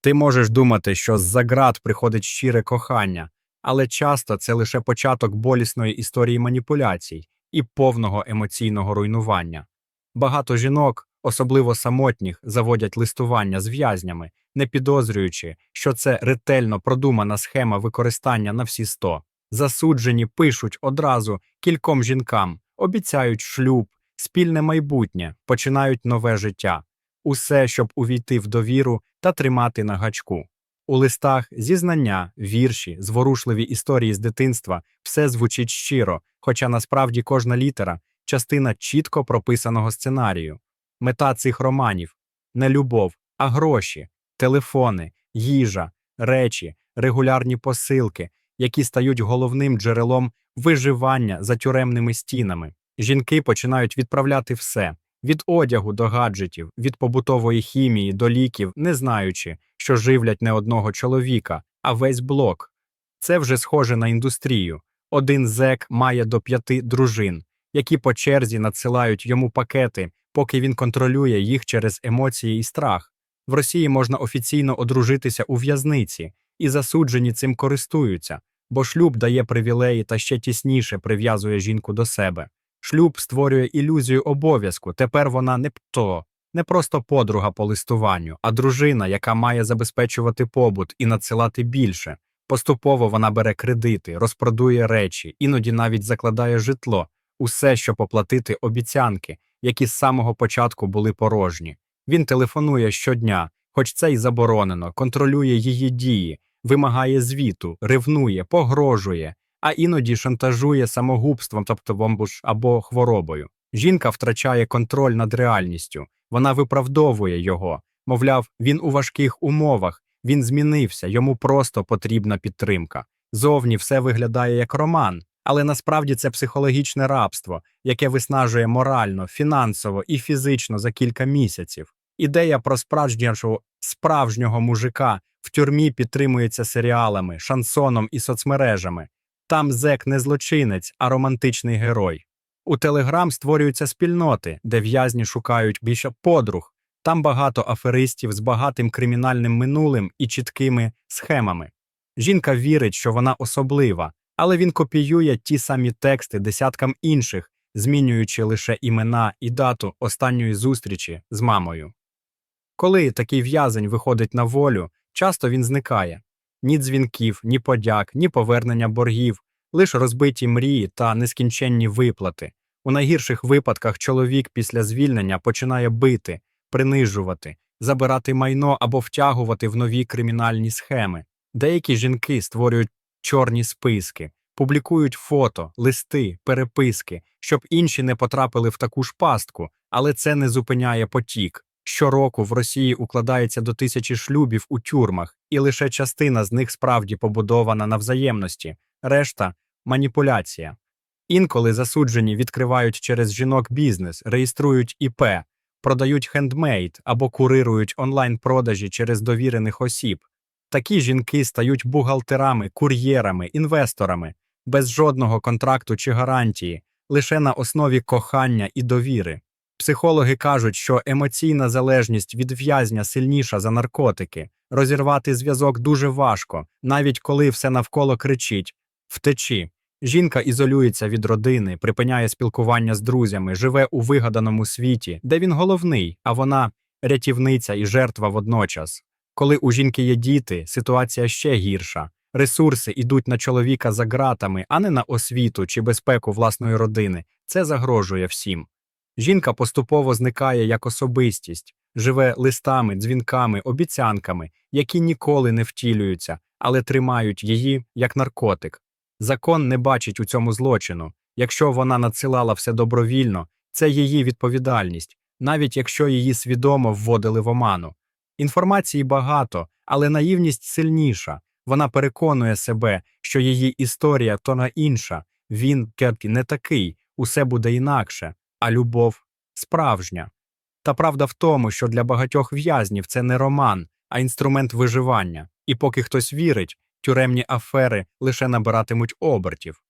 Ти можеш думати, що з-за ґрат приходить щире кохання, але часто це лише початок болісної історії маніпуляцій і повного емоційного руйнування. Багато жінок, особливо самотніх, заводять листування з в'язнями, не підозрюючи, що це ретельно продумана схема використання на всі сто. Засуджені пишуть одразу кільком жінкам, обіцяють шлюб, спільне майбутнє, починають нове життя. Усе, щоб увійти в довіру та тримати на гачку. У листах зізнання, вірші, зворушливі історії з дитинства все звучить щиро, хоча насправді кожна літера частина чітко прописаного сценарію. Мета цих романів не любов, а гроші, телефони, їжа, речі, регулярні посилки, які стають головним джерелом виживання за тюремними стінами. Жінки починають відправляти все від одягу до гаджетів, від побутової хімії до ліків, не знаючи, що живлять не одного чоловіка, а весь блок. Це вже схоже на індустрію. Один зек має до п'яти дружин, які по черзі надсилають йому пакети, поки він контролює їх через емоції і страх. В Росії можна офіційно одружитися у в'язниці, і засуджені цим користуються, бо шлюб дає привілеї та ще тісніше прив'язує жінку до себе. Шлюб створює ілюзію обов'язку. Тепер вона не то, не просто подруга по листуванню, а дружина, яка має забезпечувати побут і надсилати більше. Поступово вона бере кредити, розпродує речі, іноді навіть закладає житло, усе, щоб оплатити обіцянки, які з самого початку були порожні. Він телефонує щодня, хоч це й заборонено, контролює її дії, вимагає звіту, ревнує, погрожує, а іноді шантажує самогубством, тобто бомбуш або хворобою. Жінка втрачає контроль над реальністю, вона виправдовує його. Мовляв, він у важких умовах, він змінився, йому просто потрібна підтримка. Зовні все виглядає як роман, але насправді це психологічне рабство, яке виснажує морально, фінансово і фізично за кілька місяців. Ідея про справжнього, справжнього мужика в тюрмі підтримується серіалами, шансоном і соцмережами. Там зек не злочинець, а романтичний герой. У Телеграм створюються спільноти, де в'язні шукають більше подруг. Там багато аферистів з багатим кримінальним минулим і чіткими схемами. Жінка вірить, що вона особлива, але він копіює ті самі тексти десяткам інших, змінюючи лише імена і дату останньої зустрічі з мамою. Коли такий в'язень виходить на волю, часто він зникає ні дзвінків, ні подяк, ні повернення боргів, лише розбиті мрії та нескінченні виплати. У найгірших випадках чоловік після звільнення починає бити, принижувати, забирати майно або втягувати в нові кримінальні схеми. Деякі жінки створюють чорні списки, публікують фото, листи, переписки, щоб інші не потрапили в таку ж пастку, але це не зупиняє потік. Щороку в Росії укладається до тисячі шлюбів у тюрмах, і лише частина з них справді побудована на взаємності, решта маніпуляція. Інколи засуджені відкривають через жінок бізнес, реєструють ІП, продають хендмейд або курирують онлайн-продажі через довірених осіб. Такі жінки стають бухгалтерами, кур'єрами, інвесторами, без жодного контракту чи гарантії, лише на основі кохання і довіри. Психологи кажуть, що емоційна залежність від в'язня сильніша за наркотики, розірвати зв'язок дуже важко, навіть коли все навколо кричить втечі. Жінка ізолюється від родини, припиняє спілкування з друзями, живе у вигаданому світі, де він головний, а вона рятівниця і жертва водночас. Коли у жінки є діти, ситуація ще гірша. Ресурси йдуть на чоловіка за ґратами, а не на освіту чи безпеку власної родини. Це загрожує всім. Жінка поступово зникає як особистість, живе листами, дзвінками, обіцянками, які ніколи не втілюються, але тримають її як наркотик. Закон не бачить у цьому злочину. Якщо вона надсилала все добровільно, це її відповідальність, навіть якщо її свідомо вводили в оману. Інформації багато, але наївність сильніша. Вона переконує себе, що її історія то на інша, він не такий, усе буде інакше, а любов справжня. Та правда в тому, що для багатьох в'язнів це не роман, а інструмент виживання, і поки хтось вірить, тюремні афери лише набиратимуть обертів.